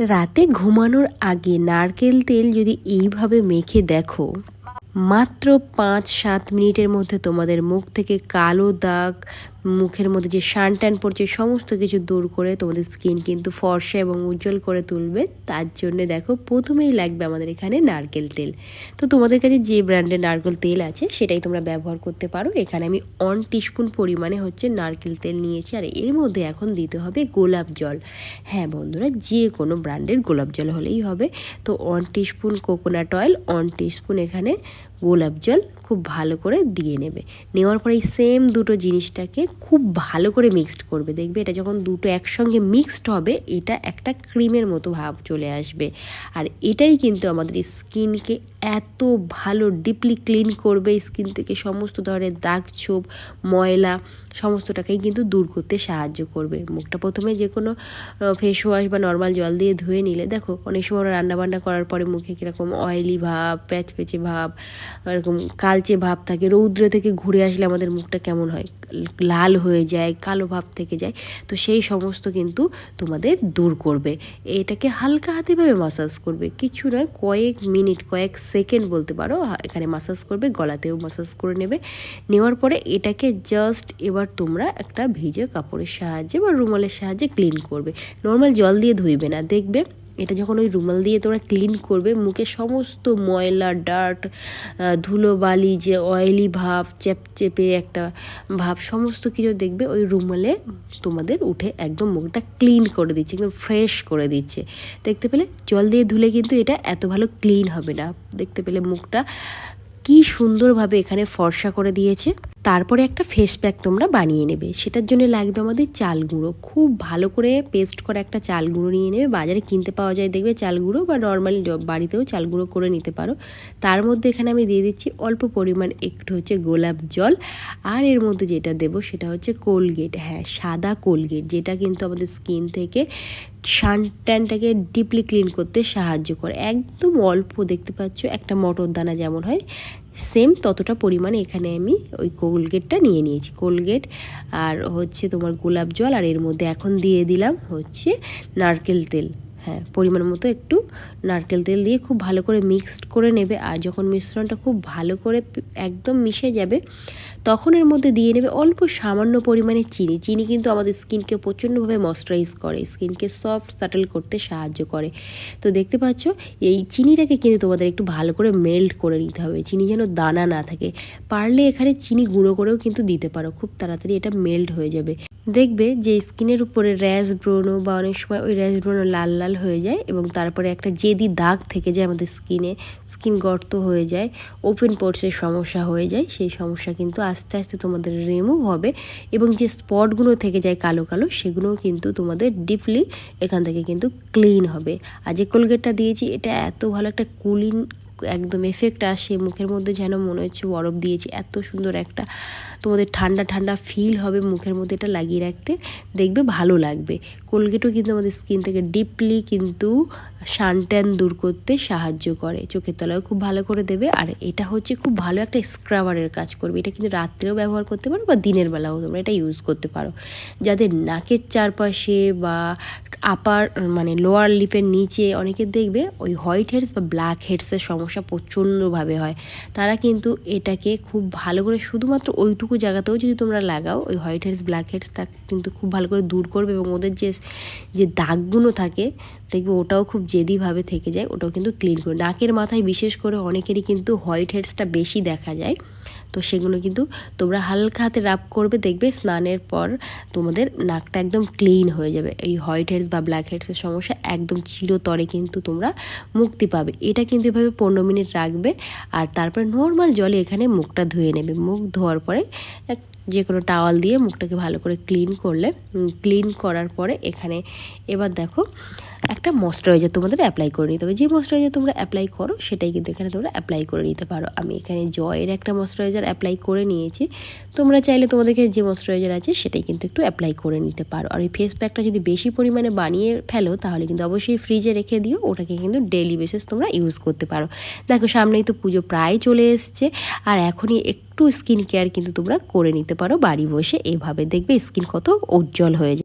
রাতে ঘুমানোর আগে নারকেল তেল যদি এইভাবে মেখে দেখো, মাত্র পাঁচ সাত মিনিটের মধ্যে তোমাদের মুখ থেকে কালো দাগ মুখের মধ্যে যে শান ট্যান পড়ছে, সমস্ত কিছু দূর করে তোমাদের স্কিন কিন্তু ফর্সা এবং উজ্জ্বল করে তুলবে। তার জন্য দেখো, প্রথমেই লাগবে আমাদের এখানে নারকেল তেল। তো তোমাদের কাছে যে ব্র্যান্ডের নারকেল তেল আছে, সেটাই তোমরা ব্যবহার করতে পারো। এখানে আমি অন টিস্পুন পরিমাণে হচ্ছে নারকেল তেল নিয়েছি, আর এর মধ্যে এখন দিতে হবে গোলাপ জল। হ্যাঁ বন্ধুরা যে কোনো ব্র্যান্ডের গোলাপ জল হলেই হবে। তো one teaspoon coconut oil one teaspoon এখানে গোলাপ জল খুব ভালো করে দিয়ে নেবে। নেওয়ার পরে এই সেম দুটো জিনিসটাকে খুব ভালো করে মিক্সড করবে। দেখবে এটা যখন দুটো একসঙ্গে মিক্সড হবে, এটা একটা ক্রিমের মতো ভাব চলে আসবে। আর এটাই কিন্তু আমাদের স্কিনকে এত ভালো ডিপলি ক্লিন করবে। স্কিন থেকে সমস্ত ধরনের দাগ ছোপ, ময়লা সমস্তটাকেই কিন্তু দূর করতে সাহায্য করবে। মুখটা প্রথমে যে কোনো ফেস ওয়াশ বা নর্মাল জল দিয়ে ধুয়ে নিলে, দেখো অনেক সময় আমরা রান্নাবান্না করার পরে মুখে কীরকম অয়েলি ভাব, প্যাচপেচে ভাব, এরকম কালচে ভাব থাকে, রৌদ্র থেকে ঘুরে আসলে আমাদের মুখটা কেমন হয়। লাল হয়ে যায়, কালো ভাব থেকে যায়, তো সেই সমস্ত কিন্তু তোমাদের দূর করবে। এটাকে হালকা হাতেভাবে মাসাজ করবে। কিছু নয়, কয়েক মিনিট, কয়েক সেকেন্ড বলতে পারো, এখানে মাসাজ করবে, গলাতেও মাসাজ করে নেবে। নেওয়ার পরে এটাকে জাস্ট এবার তোমরা একটা ভিজে কাপড়ের সাহায্যে বা রুমালের সাহায্যে ক্লিন করবে। নর্মাল জল দিয়ে ধুইবে না, দেখবে এটা যখন ওই রুমাল দিয়ে তোমরা ক্লিন করবে, মুখে সমস্ত ময়লা ডার্ট ধুলো বালি যে অয়েলি ভাব চেপচেপে একটা ভাব, সমস্ত কিছু দেখবে ওই রুমালে তোমাদের উঠে একদম মুখটা ক্লিন করে দিচ্ছে, একদম ফ্রেশ করে দিচ্ছে। দেখতে পেলে? জল দিয়ে ধুলে কিন্তু এটা এত ভালো ক্লিন হবে না। দেখতে পেলে মুখটা কি সুন্দরভাবে এখানে ফর্সা করে দিয়েছে। তারপরে একটা ফেস প্যাক তোমরা বানিয়ে নেবে। সেটার জন্য লাগবে আমাদের চাল গুঁড়ো। খুব ভালো করে পেস্ট করে একটা চাল গুঁড়ো নিয়ে নেবে। বাজারে কিনতে পাওয়া যায় দেখবে চাল গুঁড়ো বা নর্মালি বাড়িতেও চাল গুঁড়ো করে নিতে পারো। তার মধ্যে এখানে আমি দিয়ে দিচ্ছি অল্প পরিমাণ একটু হচ্ছে গোলাপ জল। আর এর মধ্যে যেটা দেব সেটা হচ্ছে কোলগেট। হ্যাঁ সাদা কোলগেট, যেটা কিন্তু আমাদের স্কিন থেকে শান ট্যানটাকে ডিপলি ক্লিন করতে সাহায্য করে। একদম অল্প দেখতে পাচ্ছ, একটা মটর দানা যেমন হয় সেম ততটা পরিমাণে এখানে আমি ওই কোলগেটটা নিয়ে নিয়েছি। কোলগেট আর হচ্ছে তোমার গোলাপ জল আর এর মধ্যে এখন দিয়ে দিলাম হচ্ছে নারকেল তেল। হ্যাঁ পরিমাণ মতো একটু নারকেল তেল দিয়ে খুব ভালো করে মিক্সড করে নেবে। আর যখন মিশ্রণটা খুব ভালো করে একদম মিশে যাবে, তখন এর মধ্যে দিয়ে নেবে অল্প সামান্য পরিমাণে চিনি। চিনি কিন্তু আমাদের স্কিনকে প্রচণ্ডভাবে ময়শ্চারাইজ করে, স্কিনকে সফট সাটেল করতে সাহায্য করে। তো দেখতে পাচ্ছ, এই চিনিটাকে কিন্তু তোমাদের একটু ভালো করে মেল্ট করে নিতে হবে। চিনি যেন দানা না থাকে। পারলে এখানে চিনি গুঁড়ো করেও কিন্তু দিতে পারো। খুব তাড়াতাড়ি এটা মেল্ট হয়ে যাবে। দেখবে যে স্কিনের উপরে র্যাশ ব্রণ বা অনেক সময় ওই র্যাশ ব্রণ লাল লাল হয়ে যায় এবং তারপরে একটা জেদি দাগ থেকে যায় আমাদের স্কিনে, স্কিন গর্ত হয়ে যায়, ওপেন পোর্টসের সমস্যা হয়ে যায়, সেই সমস্যা কিন্তু আস্তে আস্তে তোমাদের রিমুভ হবে এবং যে স্পটগুলো থেকে যায় কালো কালো সেগুলোও কিন্তু তোমাদের ডিপলি এখান থেকে কিন্তু ক্লিন হবে। আর যে কোলগেটটা দিয়েছি, এটা এত ভালো একটা কুলিং একদম এফেক্ট আসে, মুখের মধ্যে যেন মনে হচ্ছে বরফ দিয়েছি, এত সুন্দর একটা তোমাদের ঠান্ডা ঠান্ডা ফিল হবে মুখের মধ্যে এটা লাগিয়ে রাখতে, দেখবে ভালো লাগবে। কোলগেটও কিন্তু আমাদের স্কিন থেকে ডিপলি কিন্তু সানট্যান দূর করতে সাহায্য করে। চোখের তলায় খুব ভালো করে দেবে। আর এটা হচ্ছে খুব ভালো একটা স্ক্রাবারের কাজ করবে। এটা কিন্তু রাত্রেও ব্যবহার করতে পারো বা দিনের বেলাও তোমরা এটা ইউজ করতে পারো। যাদের নাকের চারপাশে বা আপার মানে লোয়ার লিপের নিচে অনেকে দেখবে ওই হোয়াইট হেডস বা ব্ল্যাক হেডসের সমস্যা প্রচণ্ডভাবে হয়। তারা কিন্তু এটাকে খুব ভালো করে শুধুমাত্র ওইটুকু জায়গাতেও যদি তোমরা লাগাও, ওই হোয়াইট হেডস ব্ল্যাক হেডসটা কিন্তু খুব ভালো করে দূর করবে এবং ওদের যে যে দাগগুলো থাকে, দেখবে ওটাও খুব জেদিভাবে থেকে যায়, ওটাও কিন্তু ক্লিন করে। নাকের মাথায় বিশেষ করে অনেকেরই কিন্তু হোয়াইট হেডসটা বেশি দেখা যায়। তো সেগুলো কিন্তু তোমরা হালকা হাতে রাব করবে, দেখবে স্নানের পর তোমাদের নাকটা একদম ক্লিন হয়ে যাবে। এই হোয়াইট হেডস বা ব্ল্যাক হেডসের সমস্যা একদম চিরতরে কিন্তু তোমরা মুক্তি পাবে। এটা কিন্তু এভাবে পনেরো মিনিট রাখবে আর তারপরে নর্মাল জলে এখানে মুখটা ধুয়ে নেবে। মুখ ধোয়ার পরে যে কোনো টাওয়াল দিয়ে মুখটাকে ভালো করে ক্লিন করলে ক্লিন করার পরে এখানে এবার দেখো একটা ময়শ্চারাইজার তোমাদের অ্যাপ্লাই করে নিতে হবে। যে ময়শ্চারাইজার তোমরা অ্যাপ্লাই করো, সেটাই কিন্তু এখানে তোমরা অ্যাপ্লাই করে নিতে পারো। আমি এখানে জয়ের একটা ময়শ্চারাইজার অ্যাপ্লাই করে নিয়েছি। তোমরা চাইলে তোমাদেরকে যে ময়শ্চারাইজার আছে, সেটাই কিন্তু একটু অ্যাপ্লাই করে নিতে পারো। আর ওই ফেস প্যাকটা যদি বেশি পরিমাণে বানিয়ে ফেলো, তাহলে কিন্তু অবশ্যই ফ্রিজে রেখে দিও। ওটাকে কিন্তু ডেলি বেসিস তোমরা ইউজ করতে পারো। দেখো, সামনেই তো পুজো প্রায় চলে এসছে। আর এখনই একটু স্কিন কেয়ার কিন্তু তোমরা করে নিতে পারো। বাড়ি বসে এভাবে দেখবে স্কিন কত উজ্জ্বল হয়ে যায়।